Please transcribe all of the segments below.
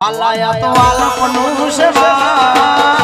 આલાયા તો આલપનું સેવા.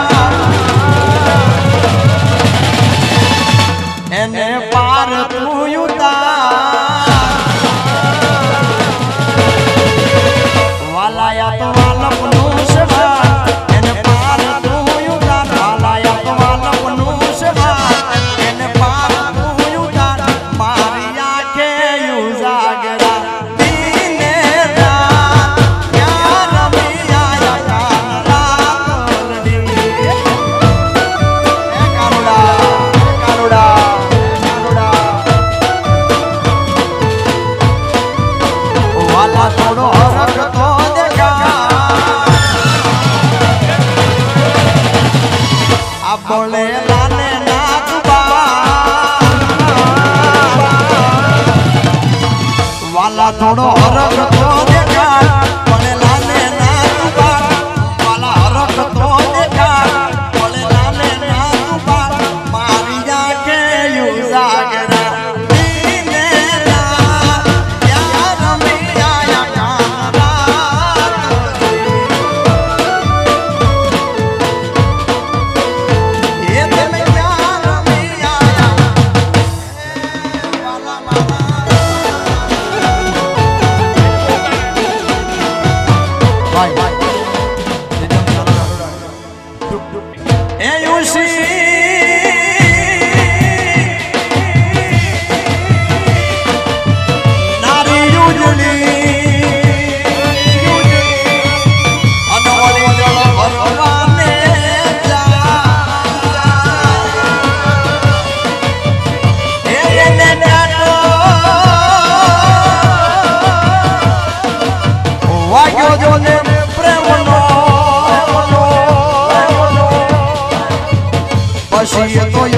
થોડો અરગ see you.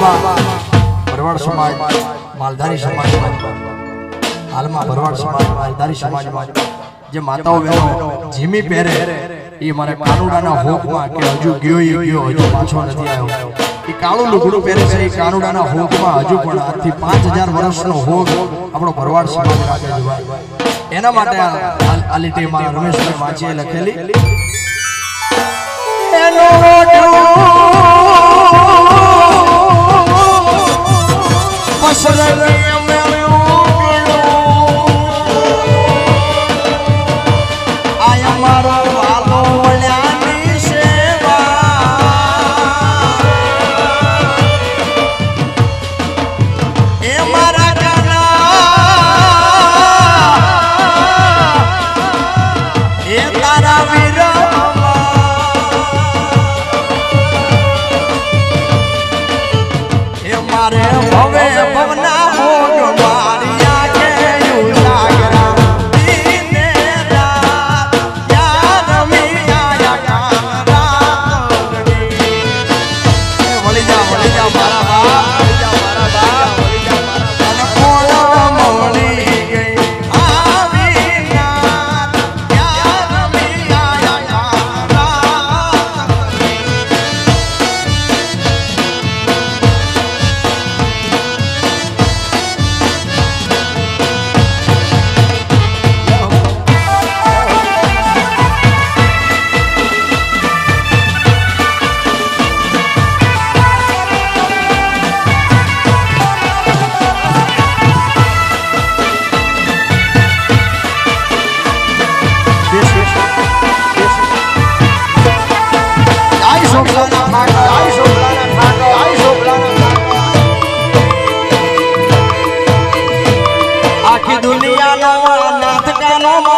હાલમાં માલધારી સમાજમાં હાલમાં ભરવાડ માલધારી સમાજમાં જે માતાઓ બહેનો પહેરે, એ મારે કાનુડાના હોકમાં હજુ હજુ પાછો નથી આવ્યો. એ કાળું લુગડું પહેરે કાનુડાના હોકમાં હજુ પણ આજથી પાંચ હજાર વર્ષનો હોક આપણો ભરવાડ એના માટે આ લીટીમાં રમેશભાઈ વાંચીએ લખેલી. મારે હવે মামা